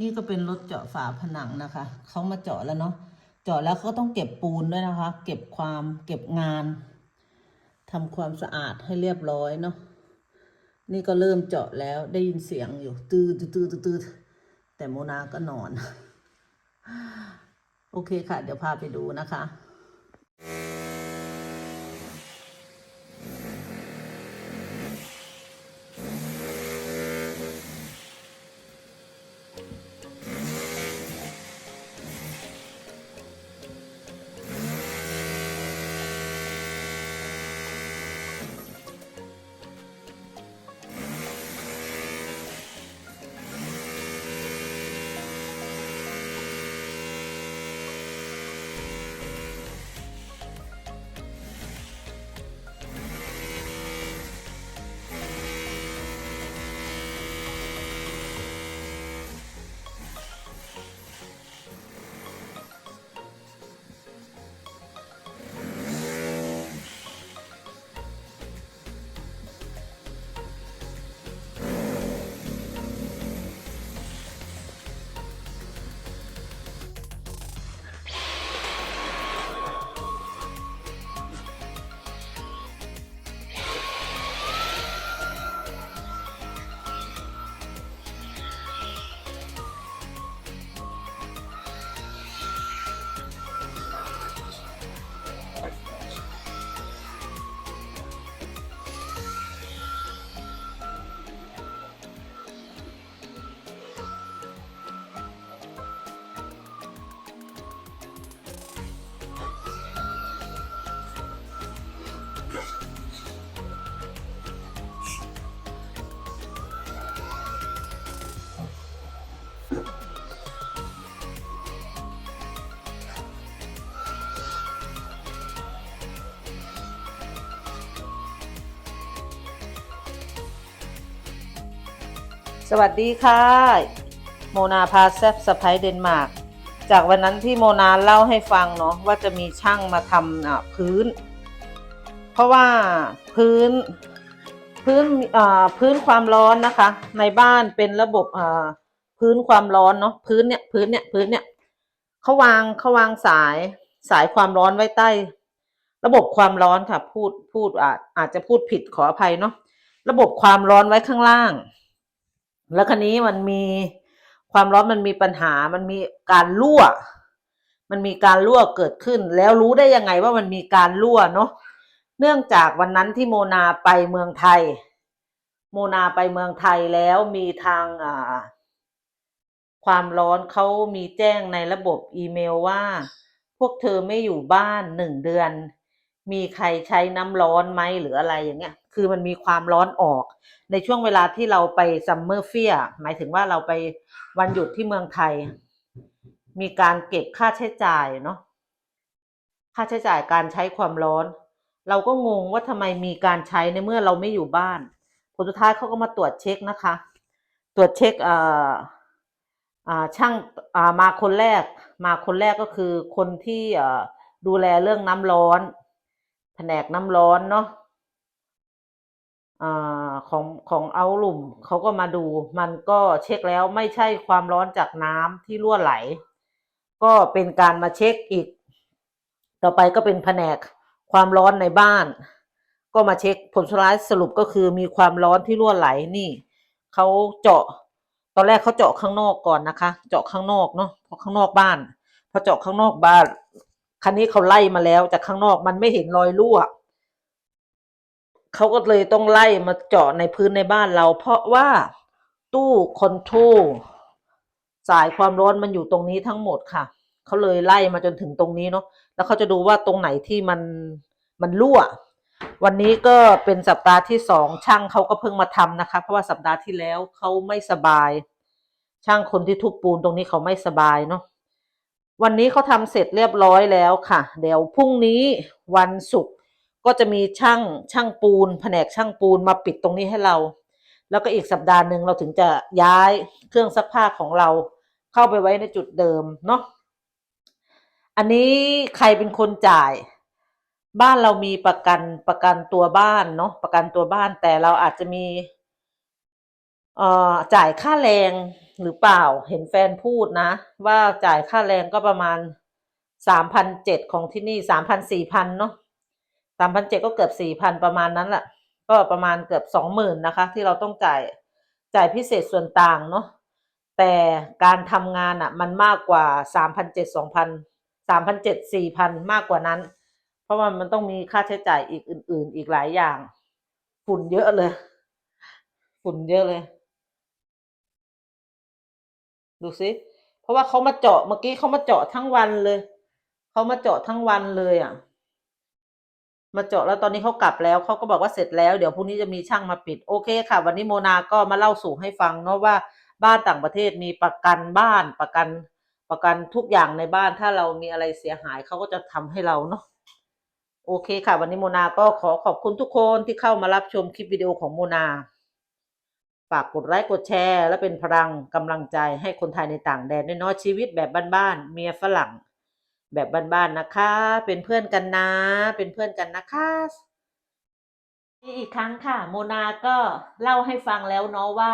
นี่ก็เป็นรถเจาะฝาผนังนะคะเขามาเจาะแล้วเนาะเจาะแล้วเขาต้องเก็บปูนด้วยนะคะ เก็บความเก็บงานทำความสะอาดให้เรียบร้อยเนาะนี่ก็เริ่มเจาะแล้วได้ยินเสียงอยู่ ตื้อตื้อตื้อตื้อตื้อแต่โมนาก็นอน โอเคค่ะ เดี๋ยวพาไปดูนะคะ สวัสดีค่ะ โมนาพาแซบสไปเดนมาร์กจากวันนั้นที่โมนาเล่าให้ฟังเนาะว่าจะมีช่างมาทำอะพื้น เพราะว่าพื้นพื้นอ่าพื้นความร้อนนะคะ ในบ้านเป็นระบบอ่าพื้นความร้อนเนาะพื้นเนี่ยพื้นเนี่ยพื้นเนี่ยเขาวางเขาวางสายสายความร้อนไว้ใต้ ระบบความร้อนค่ะ พูดพูดอาจอาจจะพูดผิดขออภัยเนาะระบบความร้อนไว้ข้างล่าง แล้วคันนี้มันมีความร้อนมันมีปัญหา มันมีการรั่ว มันมีการรั่วเกิดขึ้น แล้วรู้ได้ยังไงว่ามันมีการรั่วเนาะ เนื่องจากวันนั้นที่โมนาไปเมืองไทย โมนาไปเมืองไทยแล้วมีทางอ่าความร้อนเขามีแจ้งในระบบอีเมลว่า พวกเธอไม่อยู่บ้านหนึ่งเดือน มีใครใช้น้ำร้อนไหมหรืออะไรอย่างเงี้ย คือมันมีความร้อนออก ในช่วงเวลาที่เราไปซัมเมอร์เฟียหมายถึงว่าเราไปวันหยุดที่เมืองไทย มีการเก็บค่าใช้จ่ายเนาะค่าใช้จ่ายการใช้ความร้อน เราก็งงว่าทำไมมีการใช้ในเมื่อเราไม่อยู่บ้านผลสุดท้ายเขาก็มาตรวจเช็คนะคะ ตรวจเช็คเอ่อช่างมาคนแรก มาคนแรกก็คือคนที่ดูแลเรื่องน้ำร้อน แผนกน้ำร้อนเนาะ อของของเอาหลุมเขาก็มาดู มันก็เช็คแล้วไม่ใช่ความร้อนจากน้ำที่รั่วไหล ก็เป็นการมาเช็คอีก ต่อไปก็เป็นแผนกความร้อนในบ้าน ก็มาเช็คผลสุดท้ายสรุปก็คือมีความร้อนที่รั่วไหลนี่เขาเจาะ ตอนแรกเขาเจาะข้างนอกก่อนนะคะ เจาะข้างนอกเนาะเพราะข้างนอกบ้านพอเจาะข้างนอกบ้าน คันนี้เขาไล่มาแล้วจากข้างนอกมันไม่เห็นรอยรั่ว เขาก็เลยต้องไล่มาเจาะในพื้นในบ้านเรา เพราะว่าตู้คอนโทรลสายความร้อนมันอยู่ตรงนี้ทั้งหมดค่ะ เขาเลยไล่มาจนถึงตรงนี้เนาะแล้วเขาจะดูว่าตรงไหนที่มันมันรั่ว วันนี้ก็เป็นสัปดาห์ที่สองช่างเขาก็เพิ่งมาทำนะคะ เพราะว่าสัปดาห์ที่แล้วเขาไม่สบาย ช่างคนที่ทุบปูนตรงนี้เขาไม่สบายเนาะวันนี้เขาทำเสร็จเรียบร้อยแล้วค่ะ เดี๋ยวพรุ่งนี้วันศุกร์ ก็จะมีช่างช่างปูน แผนกช่างปูนมาปิดตรงนี้ให้เรา แล้วก็อีกสัปดาห์หนึ่งเราถึงจะย้ายเครื่องซักผ้าของเราเข้าไปไว้ในจุดเดิมเนาะอันนี้ใครเป็นคนจ่าย บ้านเรามีประกันประกันตัวบ้านเนาะประกันตัวบ้านแต่เราอาจจะมีเอ่อจ่ายค่าแรงหรือเปล่าเห็นแฟนพูดนะ ว่าจ่ายค่าแรงก็ประมาณสามพันเจ็ดของที่นี่สามพันสี่พันเนาะ สามพันเจ็ดก็เกือบสี่พันประมาณนั้นแหละก็ประมาณเกือบสองหมื่นนะคะ ที่เราต้องจ่ายจ่ายพิเศษส่วนต่างเนาะแต่การทำงานอะมันมากกว่าสามพันเจ็ดสองพันสามพันเจ็ดสี่พันมากกว่านั้น เพราะว่ามันต้องมีค่าใช้จ่ายอีกอื่น ๆ อีกหลายอย่าง ฝุ่นเยอะเลย ฝุ่นเยอะเลย ดูสิเพราะว่าเขามาเจาะเมื่อกี้เขามาเจาะทั้งวันเลยเขามาเจาะทั้งวันเลยอะ มาเจาะแล้วตอนนี้เขากลับแล้วเขาก็บอกว่าเสร็จแล้ว เดี๋ยวพรุ่งนี้จะมีช่างมาปิดโอเคค่ะ วันนี้โมนาก็มาเล่าสู่ให้ฟังเนาะว่าบ้านต่างประเทศมีประกันบ้านประกันประกันทุกอย่างในบ้านถ้าเรามีอะไรเสียหายเขาก็จะทำให้เราเนาะโอเคค่ะ วันนี้โมนาก็ขอขอบคุณทุกคนที่เข้ามารับชมคลิปวิดีโอของโมนา ฝากกดไลค์กดแชร์ และเป็นพลังกำลังใจให้คนไทยในต่างแดนน้อยชีวิตแบบบ้านๆเมียฝรั่ง แบบบ้านๆนะคะ เป็นเพื่อนกันนะ เป็นเพื่อนกันนะคะนี่อีกครั้งค่ะ โมนาก็เล่าให้ฟังแล้วเนาะว่า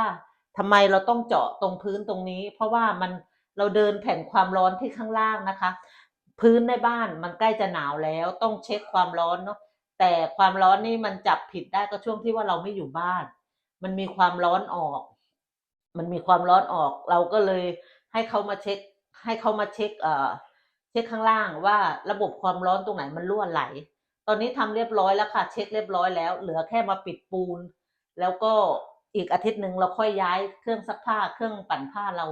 ทำไมเราต้องเจาะตรงพื้นตรงนี้ เพราะว่ามันเราเดินแผ่นความร้อนที่ข้างล่างนะคะ พื้นในบ้านมันใกล้จะหนาวแล้วต้องเช็คความร้อนเนาะแต่ความร้อนนี่มันจับผิดได้ก็ช่วงที่ว่าเราไม่อยู่บ้าน มันมีความร้อนออก มันมีความร้อนออก เราก็เลยให้เขามาเช็ค ให้เขามาเช็คเอ่อ เช็คข้างล่างว่าระบบความร้อนตรงไหนมันรั่วไหล ตอนนี้ทำเรียบร้อยแล้วค่ะ เช็คเรียบร้อยแล้ว เหลือแค่มาปิดปูน แล้วก็อีกอาทิตย์หนึ่งเราค่อยย้ายเครื่องซักผ้าเครื่องปั่นผ้าเรา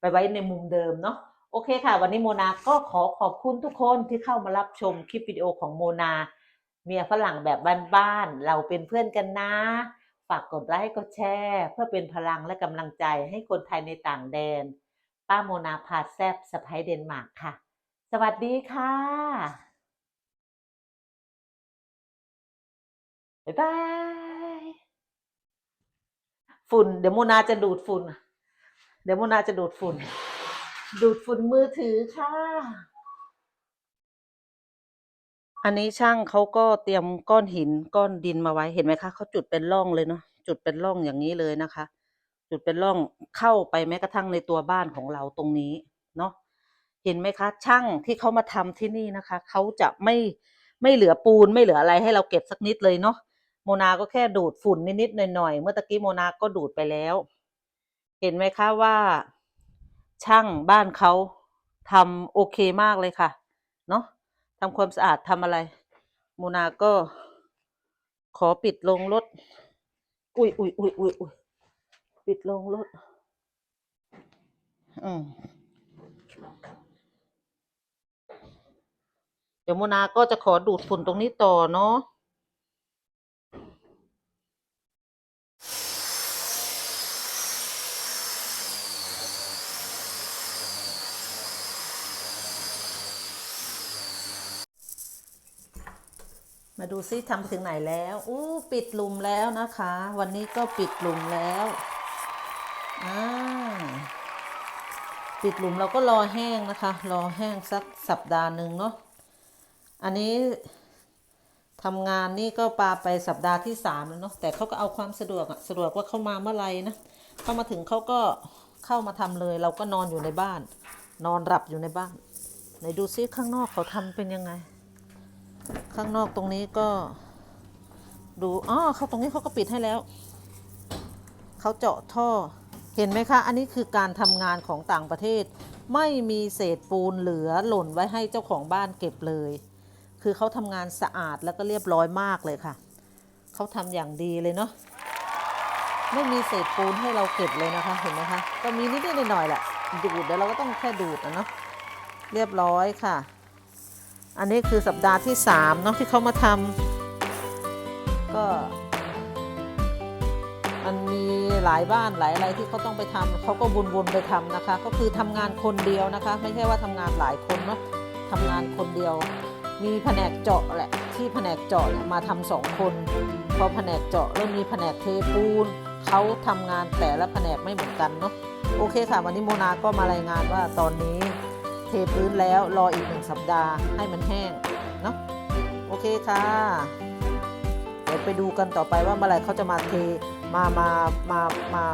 ไปไว้ในมุมเดิมเนาะโอเคค่ะ วันนี้โมนาก็ขอขอบคุณทุกคนที่เข้ามารับชมคลิปวิดีโอของโมนา เมียฝรั่งแบบบ้านๆเราเป็นเพื่อนกันนะ ฝากกดไลค์กดแชร์ เพื่อเป็นพลังและกำลังใจให้คนไทยในต่างแดน ป้าโมนาพาแซบสไปเดนมาร์กค่ะ วัสดีค่ะ บ๊ายบาย ฝุ่น เดี๋ยวโมนาจะดูดฝุ่น เดี๋ยวโมนาจะดูดฝุ่น ดูดฝุ่นมือถือค่ะ อันนี้ช่างเขาก็เตรียมก้อนหินก้อนดินมาไว้ เห็นไหมคะ เขาจุดเป็นร่องเลยเนาะ จุดเป็นร่องอย่างนี้เลยนะคะ จุดเป็นร่องเข้าไปแม้กระทั่งในตัวบ้านของเราตรงนี้ เนาะ เห็นไหมคะ ช่างที่เขามาทำที่นี่นะคะเขาจะไม่ไม่เหลือปูนไม่เหลืออะไรให้เราเก็บสักนิดเลยเนาะโมนาก็แค่ดูดฝุ่นนิดๆหน่อยๆเมื่อตะกี้โมนาก็ดูดไปแล้ว เห็นไหมคะว่า ช่างบ้านเขาทำโอเคมากเลยค่ะ เนาะทำความสะอาดทำอะไรโมนาก็ขอปิดลงรถ อุ้ยอุ้ยอุ้ยอุ้ยอุ้ยปิดลงรถ อืม เดี๋ยวโมนาก็จะขอดูดฝุ่นตรงนี้ต่อเนาะมาดูซิทำถึงไหนแล้วอู้ปิดหลุมแล้วนะคะ วันนี้ก็ปิดหลุมแล้วอ่าปิดหลุมเราก็รอแห้งนะคะ รอแห้งสักสัปดาห์หนึ่งเนาะ อันนี้ทำงานนี่ก็ปาไปสัปดาห์ที่สามแล้วเนาะแต่เขาก็เอาความสะดวกอะสะดวกว่าเข้ามาเมื่อไหร่นะเข้ามาถึงเขาก็เข้ามาทำเลย เราก็นอนอยู่ในบ้าน นอนหลับอยู่ในบ้านไหนดูซิข้างนอกเขาทำเป็นยังไง ข้างนอกตรงนี้ก็ดูอ๋อเขาตรงนี้เขาก็ปิดให้แล้วเขาเจาะท่อเห็นไหมคะ อันนี้คือการทำงานของต่างประเทศ ไม่มีเศษปูนเหลือหล่นไว้ให้เจ้าของบ้านเก็บเลย คือเขาทำงานสะอาดแล้วก็เรียบร้อยมากเลยค่ะ เขาทำอย่างดีเลยเนาะไม่มีเศษปูนให้เราเก็บเลยนะคะ เห็นไหมคะ ก็มีนิดๆหน่อยๆแหละ ดูดเดี๋ยวเราก็ต้องแค่ดูดนะเนาะ เรียบร้อยค่ะ อันนี้คือสัปดาห์ที่สามเนาะที่เขามาทำก็ มันมีหลายบ้านหลายอะไรที่เขาต้องไปทำเขาก็วนๆไปทำนะคะ ก็คือทำงานคนเดียวนะคะ ไม่ใช่ว่าทำงานหลายคนเนาะทำงานคนเดียว มีแผนกเจาะแหละที่แผนกเจาะมาทำสองคนพอแผนกเจาะแล้วมีแผนกเทปูนเขาทำงานแต่ละแผนกไม่เหมือนกันเนาะโอเคค่ะวันนี้โมนาก็มารายงานว่าตอนนี้เทพื้นแล้วรออีกหนึ่งสัปดาห์ให้มันแห้งเนาะโอเคค่ะเดี๋ยวไปดูกันต่อไปว่าเมื่อไรเขาจะมาเทมามามามา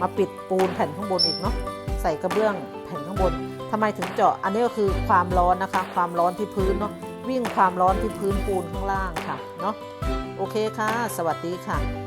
มาปิดปูนแผ่นข้างบนอีกเนาะใส่กระเบื้องแผ่นข้างบน ทำไมถึงเจาะอันนี้ก็คือความร้อนนะคะ ความร้อนที่พื้นเนาะ วิ่งความร้อนที่พื้นปูนข้างล่างค่ะเนาะโอเคค่ะ สวัสดีค่ะ